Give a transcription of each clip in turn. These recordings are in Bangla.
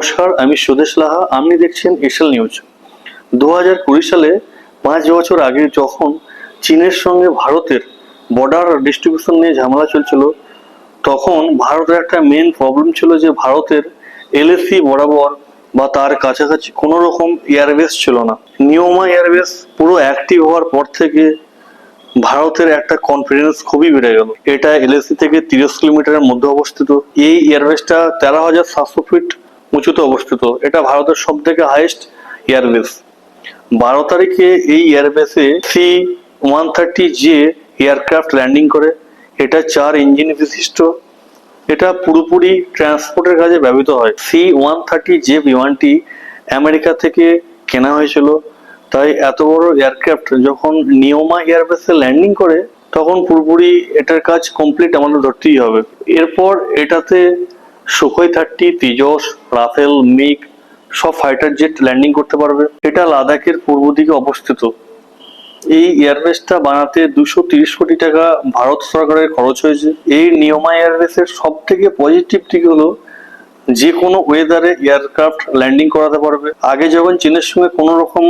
নমস্কার, আমি সুদেশ লাহা, আপনি দেখছেন এশিয়াল নিউজ। দু হাজার কুড়ি সালে, পাঁচ বছর আগে যখন চীনের সঙ্গে ভারতের বর্ডার ডিস্ট্রিবিউশন নিয়ে ঝামেলা চলছিল, তখন ভারতের একটা মেন প্রবলেম ছিল যে ভারতের এলএসি বরাবর বা তার কাছাকাছি কোনো রকম এয়ারবেস ছিল না। নিয়মা এয়ারবেস পুরো অ্যাক্টিভ হওয়ার পর থেকে ভারতের একটা কনফিডেন্স খুবই বেড়ে গেল। এটা এলএসি থেকে তিরিশ কিলোমিটারের মধ্যে অবস্থিত। এই এয়ারবেসটা তেরো হাজার সাতশো ফিট উঁচুতে অবস্থিত। এটা ভারতের সব থেকে হাইয়েস্ট এয়ারবেস বারো তারিখে এই এয়ারবেসে C one thirty J aircraft landing করে। এটা চার ইঞ্জিন বিশিষ্ট। এটা পুরোপুরি ট্রান্সপোর্টের কাজে ব্যবহৃত হয়। সি ওয়ান থার্টি জে বিমানটি আমেরিকা থেকে কেনা হয়েছিল। তাই এত বড় এয়ারক্রাফট যখন নিয়মা এয়ারবেসে ল্যান্ডিং করে, তখন পুরোপুরি এটার কাজ কমপ্লিট আমাদের ধরতেই হবে। এরপর এটাতে Sukhoi thirty, Tejas, Rafale MiG সব ফাইটার জেট ল্যান্ডিং করতে পারবে। এটা লাদাখের পূর্ব দিকে অবস্থিত। এই এয়ারবেসটা বানাতে দুশো তিরিশ কোটি টাকা ভারত সরকারের খরচ হয়েছে। এই নিয়মা এয়ারবেসের সব থেকে পজিটিভ দিক হলো যে কোনো ওয়েদারে এয়ারক্রাফট ল্যান্ডিং করাতে পারবে। আগে যখন চীনের সঙ্গে কোনো রকম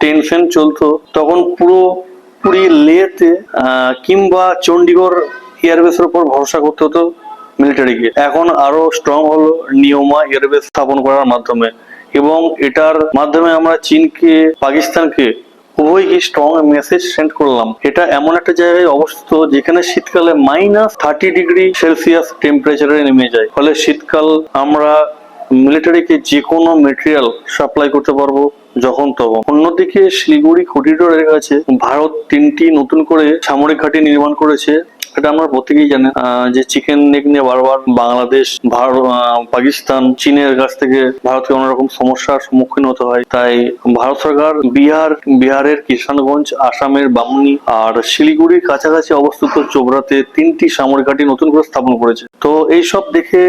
টেনশন চলতো, তখন পুরো পুরি লেতে কিংবা চণ্ডীগড় এয়ারবেসের উপর ভরসা করতে হতো। মিলিটারিকে এখন আরও স্ট্রং হলো নিয়মা এয়ারবেস স্থাপন করার মাধ্যমে। এবং এটার মাধ্যমে আমরা চীনকে, পাকিস্তানকে উভয়কে স্ট্রং মেসেজ সেন্ড করলাম। এটা এমন একটা জায়গায় অবস্থিত যেখানে শীতকালে মাইনাস থার্টি ডিগ্রি সেলসিয়াস টেম্পারেচারে নেমে যায়। ফলে শীতকাল আমরা মিলিটারিকে যে কোনো মেটেরিয়াল সাপ্লাই করতে পারব যখন তখন। অন্যদিকে শিলিগুড়ি করিডোরের কাছে ভারত তিনটি নতুন করে সামরিক ঘাঁটি নির্মাণ করেছে। এটা আমরা প্রত্যেকেই আহ, যে চিকেন নেক নিয়ে বারবার বাংলাদেশ ভারত পাকিস্তান চীনের কাছ থেকে ভারতকে অন্যরকম সমস্যার সম্মুখীন হতে হয়। তাই ভারত সরকার বিহার বিহারের কিষানগঞ্জ আসামের বামুনি আর শিলিগুড়ির কাছাকাছি অবস্থিত চোপড়াতে তিনটি সামরিক ঘাঁটি নতুন করে স্থাপন করেছে। তো এইসব দেখে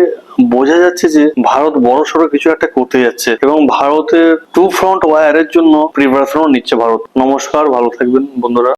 বোঝা যাচ্ছে যে ভারত বড় সড়ো কিছু একটা করতে যাচ্ছে এবং ভারতের টু ফ্রন্ট ওয়ারের জন্য প্রিপারেশনও নিচ্ছে ভারত। নমস্কার ভালো থাকবেন বন্ধুরা।